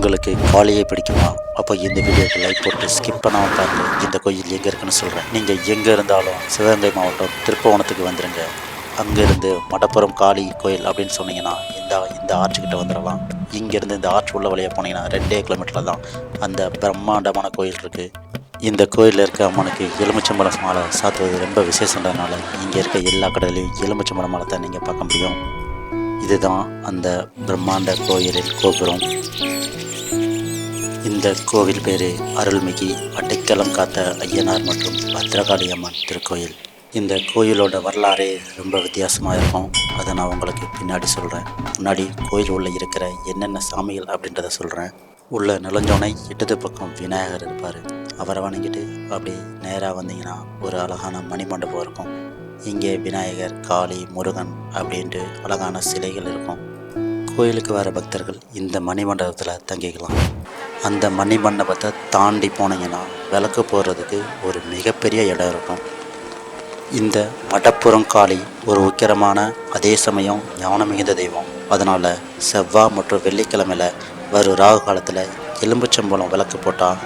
உங்களுக்கு காலையே பிடிக்குமா? அப்போ இந்த வீடியோக்கு லைக் போட்டு ஸ்கிப் பண்ணாமல் பார்த்து இந்த கோயில் எங்கே இருக்குன்னு சொல்கிறேன் நீங்கள் எங்கே இருந்தாலும் சிவகங்கை மாவட்டம் திருப்பவனத்துக்கு வந்துடுங்க அங்கேருந்து மடப்புறம் காளி கோயில் அப்படின்னு சொன்னீங்கன்னா இந்த இந்த ஆற்றுக்கிட்ட வந்துடலாம் இங்கேருந்து இந்த ஆற்று உள்ள வழியாக போனீங்கன்னா ரெண்டே கிலோமீட்டரில் தான். அந்த பிரம்மாண்டமான கோயில் இருக்குது இந்த கோயிலில் இருக்க அம்மனுக்கு எலுமிச்சம்பழம் மாலை சாத்துவது ரொம்ப விசேஷன்றதுனால இங்கே இருக்க எல்லா கடலையும் எலுமிச்சம்பழம் மாலை தான் நீங்கள் பார்க்க முடியும். இதுதான் அந்த பிரம்மாண்ட கோயிலில் கோபுரம். இந்த கோவில் பேர் அருள்மிகு வட்டைக்கலம் காத்த ஐயனார் மற்றும் பத்ரகாளி அம்மன் திருக்கோயில். இந்த கோயிலோட வரலாறே ரொம்ப வித்தியாசமாக இருக்கும். அதை நான் உங்களுக்கு பின்னாடி சொல்கிறேன் முன்னாடி கோயில் உள்ளே இருக்கிற என்னென்ன சாமிகள் அப்படின்றத சொல்கிறேன் உள்ள நுழைஞ்சோனை இடது பக்கம் விநாயகர் இருப்பார். அவரை வணங்கிட்டு அப்படி நேராக வந்தீங்கன்னா ஒரு அழகான மணிமண்டபம் இருக்கும். இங்கே விநாயகர் காளி முருகன் அப்படின்ட்டு அழகான சிலைகள் இருக்கும். கோயிலுக்கு வர பக்தர்கள் இந்த மணிமண்டபத்தில் தங்கிக்கலாம். அந்த மணி மண்டபத்தை தாண்டி போனீங்கன்னா விளக்கு போடுறதுக்கு ஒரு மிகப்பெரிய இடம் இருக்கும். இந்த மடப்புறம் காளி ஒரு உக்கிரமான அதே சமயம் ஞானம் மிகுந்த தெய்வம். அதனால் செவ்வாய் மற்றும் வெள்ளிக்கிழமையில் வரும் ராகு காலத்தில் எலும்புச்சம்பழம் விளக்கு போட்டால்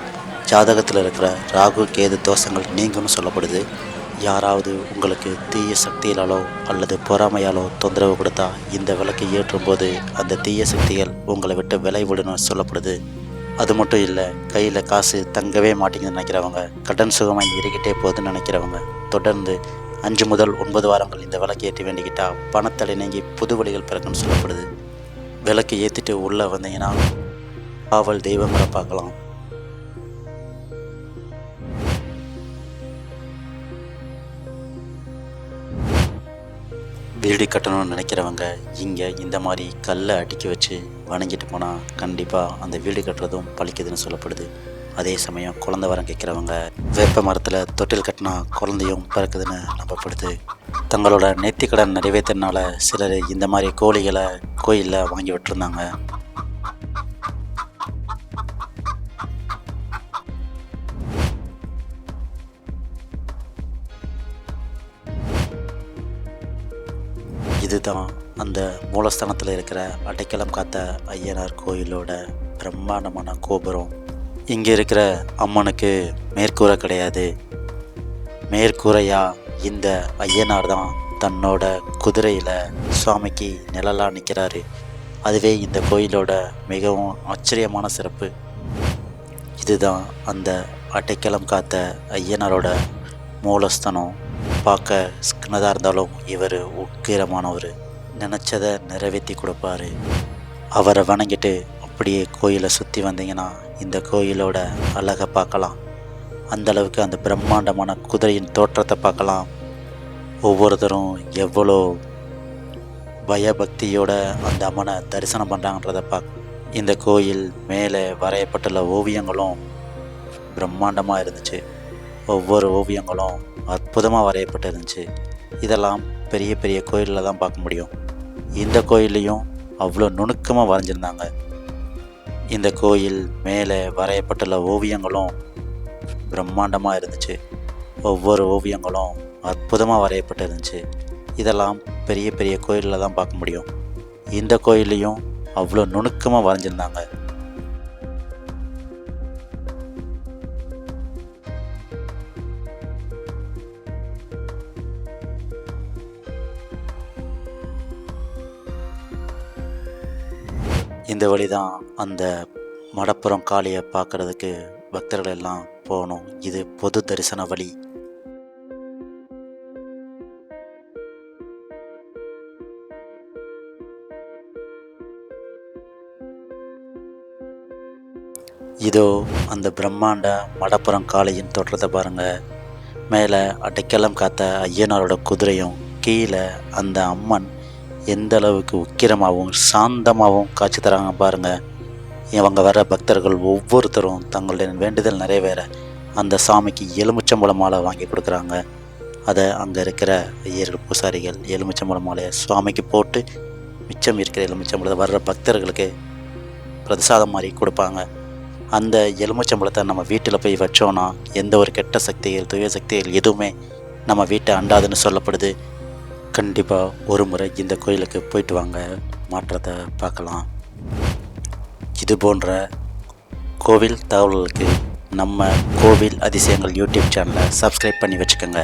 ஜாதகத்தில் இருக்கிற ராகு கேது தோஷங்கள் நீங்கும்னு சொல்லப்படுது. யாராவது உங்களுக்கு தீய சக்திகளாலோ அல்லது பொறாமையாலோ தொந்தரவு கொடுத்தா இந்த விளக்கை ஏற்றும் போது அந்த தீய சக்திகள் உங்களை விட்டு விளைவிடணும்னு சொல்லப்படுது. அது மட்டும் இல்லை கையில் காசு தங்கவே மாட்டேங்குதுன்னு நினைக்கிறவங்க கடன் சுகமாக இருக்கிட்டே போகுதுன்னு நினைக்கிறவங்க தொடர்ந்து அஞ்சு முதல் ஒன்பது வாரங்கள் இந்த விளக்கு ஏற்றி வேண்டிக்கிட்டால் பணத்தடை நீங்கி புது வழிகள் பிறக்குன்னு சொல்லப்படுது. விளக்கு ஏற்றிட்டு உள்ளே வந்தீங்கன்னா காவல் தெய்வங்களை பார்க்கலாம். வீடு கட்டணும்னு நினைக்கிறவங்க இங்கே இந்த மாதிரி கல்லை அடுக்கி வச்சு வணங்கிட்டு போனால் கண்டிப்பாக அந்த வீடு கட்டுறதும் பழிக்குதுன்னு சொல்லப்படுது. அதே சமயம் குழந்தை வரம் கேட்குறவங்க வேப்ப மரத்தில் தொட்டில் கட்டினா குழந்தையும் பிறக்குதுன்னு நம்பப்படுது. தங்களோட நேர்த்திக்கடன் நிறைவேற்றினால சிலர் இந்த மாதிரி கோழிகளை கோயிலில் வாங்கி விட்டுருந்தாங்க. இதுதான் அந்த மூலஸ்தானத்தில் இருக்கிற அடைக்கலம் காத்த ஐயனார் கோயிலோட பிரம்மாண்டமான கோபுரம். இங்கே இருக்கிற அம்மனுக்கு மேற்கூரை கிடையாது. மேற்கூரையா இந்த ஐயனார் தான் தன்னோட குதிரையில் சுவாமிக்கு நிழலாக நிற்கிறாரு அதுவே இந்த கோயிலோட மிகவும் ஆச்சரியமான சிறப்பு. இதுதான் அந்த அடைக்கலம் காத்த ஐயனாரோட மூலஸ்தனம். பார்க்க சின்னதாக இருந்தாலும் இவர் உக்கிரமானவர். நினச்சதை நிறைவேற்றி கொடுப்பாரு. அவரை வணங்கிட்டு அப்படியே கோயிலை சுற்றி வந்தீங்கன்னா இந்த கோயிலோட அழகை பார்க்கலாம். அந்த அளவுக்கு அந்த பிரம்மாண்டமான குதிரையின் தோற்றத்தை பார்க்கலாம். ஒவ்வொருத்தரும் எவ்வளோ பயபக்தியோட அந்த அம்மனை தரிசனம் பண்ணுறாங்கன்றத பார்க்க இந்த கோயில் மேலே வரையப்பட்டுள்ள ஓவியங்களும் பிரம்மாண்டமாக இருந்துச்சு. ஒவ்வொரு ஓவியங்களும் அற்புதமாக வரையப்பட்டு இருந்துச்சு. இதெல்லாம் பெரிய பெரிய கோயிலில் தான் பார்க்க முடியும். இந்த கோயில்லையும் அவ்வளோ நுணுக்கமாக வரைஞ்சிருந்தாங்க. இந்த கோயில் மேலே வரையப்பட்டுள்ள ஓவியங்களும் பிரம்மாண்டமாக இருந்துச்சு. ஒவ்வொரு ஓவியங்களும் அற்புதமாக வரையப்பட்டு இருந்துச்சு. இதெல்லாம் பெரிய பெரிய கோயிலில் தான் பார்க்க முடியும். இந்த கோயில்லையும் அவ்வளோ நுணுக்கமாக வரைஞ்சிருந்தாங்க. இந்த வழி தான் அந்த மடப்புறம் காளியை பார்க்கறதுக்கு பக்தர்கள் எல்லாம் போகணும். இது பொது தரிசன வழி. இதோ அந்த பிரம்மாண்ட மடப்புறம் காளையின் தோற்றத்தை பாருங்கள் மேலே அடைக்கலம் காத்த ஐயனாரோட குதிரையும் கீழே அந்த அம்மன் எந்த அளவுக்கு உக்கிரமாகவும் சாந்தமாகவும் காட்சி தராங்க பாருங்கள் இவங்க வர பக்தர்கள் ஒவ்வொருத்தரும் தங்களுடைய வேண்டுதல் நிறைவேற அந்த சாமிக்கு எலுமிச்சம்பழம் மாலை வாங்கி கொடுக்குறாங்க. அதை அங்கே இருக்கிற ஐயர்கள் பூசாரிகள் எலுமிச்சம்பழம் மாலையை சுவாமிக்கு போட்டு மிச்சம் இருக்கிற எலுமிச்சம்பழத்தை வர்ற பக்தர்களுக்கு பிரசாதம் மாதிரி கொடுப்பாங்க. அந்த எலுமிச்சம்பழத்தை நம்ம வீட்டில் போய் வச்சோன்னா எந்த ஒரு கெட்ட சக்திகள் துய சக்திகள் எதுவுமே நம்ம வீட்டை அண்டாதுன்னு சொல்லப்படுது. கண்டிப்பாக ஒரு முறை இந்த கோயிலுக்கு போயிட்டு வாங்க. மாற்றத்தை பார்க்கலாம். இது போன்ற கோவில் தகவல்களுக்கு நம்ம கோவில் அதிசயங்கள் யூடியூப் சேனலை சப்ஸ்கிரைப் பண்ணி வச்சுக்கோங்க.